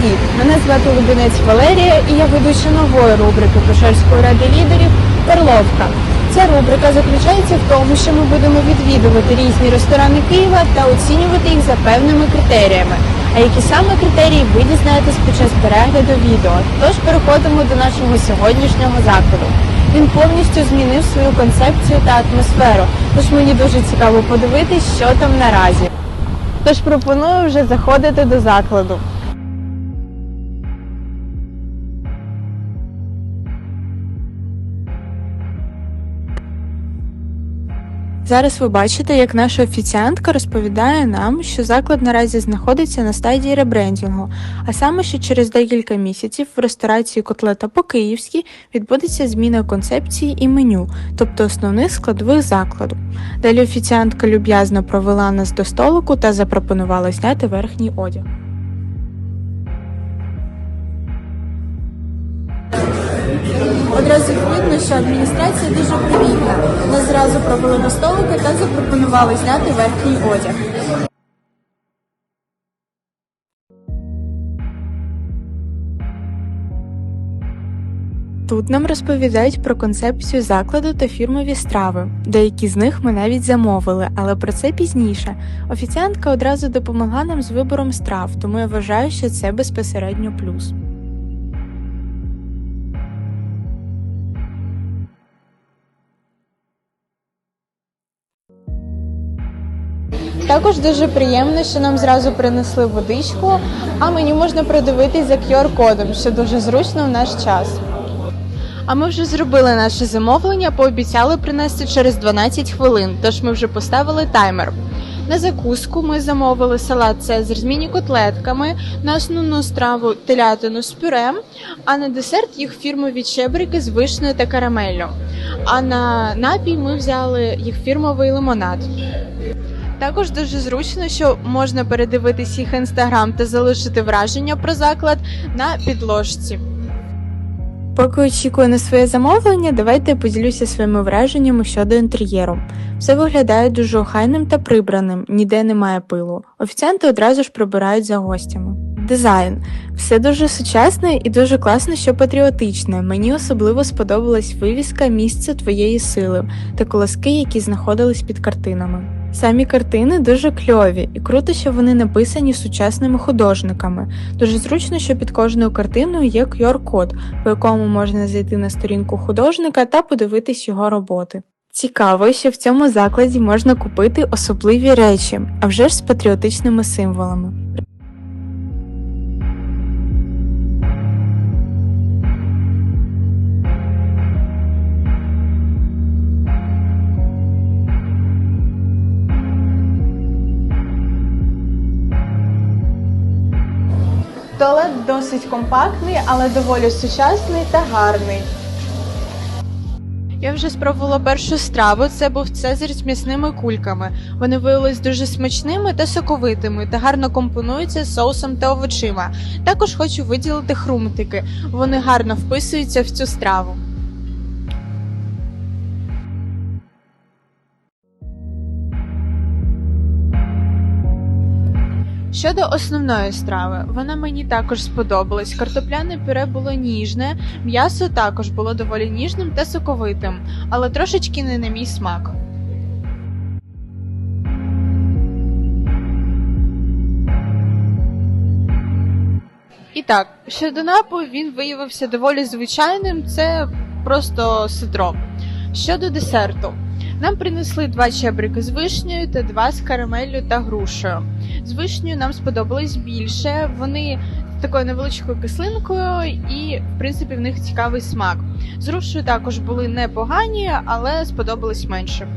Привіт! Мене звати Лубінець Валерія і я ведуча нової рубрики Пошерської ради лідерів Перловка. Ця рубрика заключається в тому, що ми будемо відвідувати різні ресторани Києва та оцінювати їх за певними критеріями. А які саме критерії ви дізнаєтесь під час перегляду відео. Тож переходимо до нашого сьогоднішнього закладу. Він повністю змінив свою концепцію та атмосферу. Тож мені дуже цікаво подивитись, що там наразі. Тож пропоную вже заходити до закладу. Зараз ви бачите, як наша офіціантка розповідає нам, що заклад наразі знаходиться на стадії ребрендінгу, а саме, що через декілька місяців в ресторації котлета по-київськи відбудеться зміна концепції і меню, тобто основних складових закладу. Далі офіціантка люб'язно провела нас до столику та запропонувала зняти верхній одяг. Що адміністрація дуже привітна. Нас зразу провели до столика та запропонували зняти верхній одяг. Тут нам розповідають про концепцію закладу та фірмові страви. Деякі з них ми навіть замовили, але про це пізніше. Офіціантка одразу допомогла нам з вибором страв, тому я вважаю, що це безпосередньо плюс. Також дуже приємно, що нам зразу принесли водичку, а меню можна продивитись за QR-кодом, що дуже зручно в наш час. А ми вже зробили наше замовлення, пообіцяли принести через 12 хвилин, тож ми вже поставили таймер. На закуску ми замовили салат Цезар з міні-котлетками, на основну страву телятину з пюре, а на десерт їх фірмові чебрики з вишнею та карамеллю. А на напій ми взяли їх фірмовий лимонад. Також дуже зручно, що можна передивитись їх інстаграм та залишити враження про заклад на підложці. Поки очікую на своє замовлення, давайте я поділюся своїми враженнями щодо інтер'єру. Все виглядає дуже охайним та прибраним, ніде немає пилу. Офіціанти одразу ж прибирають за гостями. Дизайн. Все дуже сучасне і дуже класно, що патріотичне. Мені особливо сподобалась вивіска місце твоєї сили та колоски, які знаходились під картинами. Самі картини дуже кльові, і круто, що вони написані сучасними художниками. Дуже зручно, що під кожною картиною є QR-код, по якому можна зайти на сторінку художника та подивитись його роботи. Цікаво, що в цьому закладі можна купити особливі речі, а вже ж з патріотичними символами. Туалет досить компактний, але доволі сучасний та гарний. Я вже спробувала першу страву. Це був цезарь з м'ясними кульками. Вони виявились дуже смачними та соковитими та гарно компонуються з соусом та овочима. Також хочу виділити хрумтики. Вони гарно вписуються в цю страву. Щодо основної страви, вона мені також сподобалась. Картопляне пюре було ніжне, м'ясо також було доволі ніжним та соковитим, але трошечки не на мій смак. І так, щодо напою, він виявився доволі звичайним, це просто ситро. Щодо десерту, нам принесли два чебрики з вишнею та два з карамеллю та грушею. З вишнею нам сподобалось більше. Вони такою невеличкою кислинкою, і в принципі в них цікавий смак. З грушею також були непогані, але сподобались менше.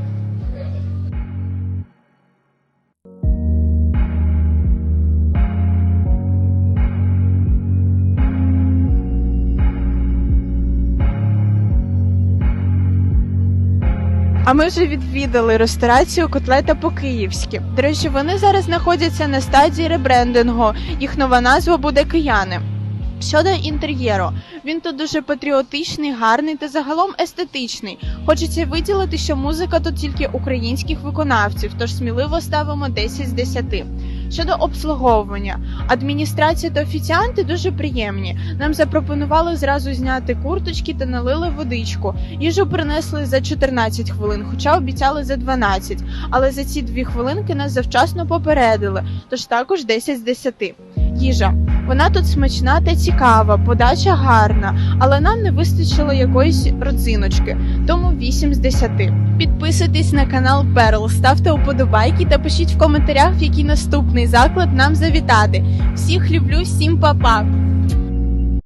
А ми вже відвідали ресторацію котлета по-київськи. До речі, вони зараз знаходяться на стадії ребрендингу. Їх нова назва буде кияни. Щодо інтер'єру, він тут дуже патріотичний, гарний та загалом естетичний. Хочеться виділити, що музика тут тільки українських виконавців, тож сміливо ставимо 10 з 10. Щодо обслуговування, адміністрація та офіціанти дуже приємні. Нам запропонували зразу зняти курточки та налили водичку. Їжу принесли за 14 хвилин, хоча обіцяли за 12. Але за ці дві хвилинки нас завчасно попередили, тож також 10 з 10. Їжа. Вона тут смачна та цікава, подача гарна, але нам не вистачило якоїсь родзиночки, тому 8 з 10. Підписуйтесь на канал Перл, ставте уподобайки та пишіть в коментарях, в який наступний заклад нам завітати. Всіх люблю, всім па-па!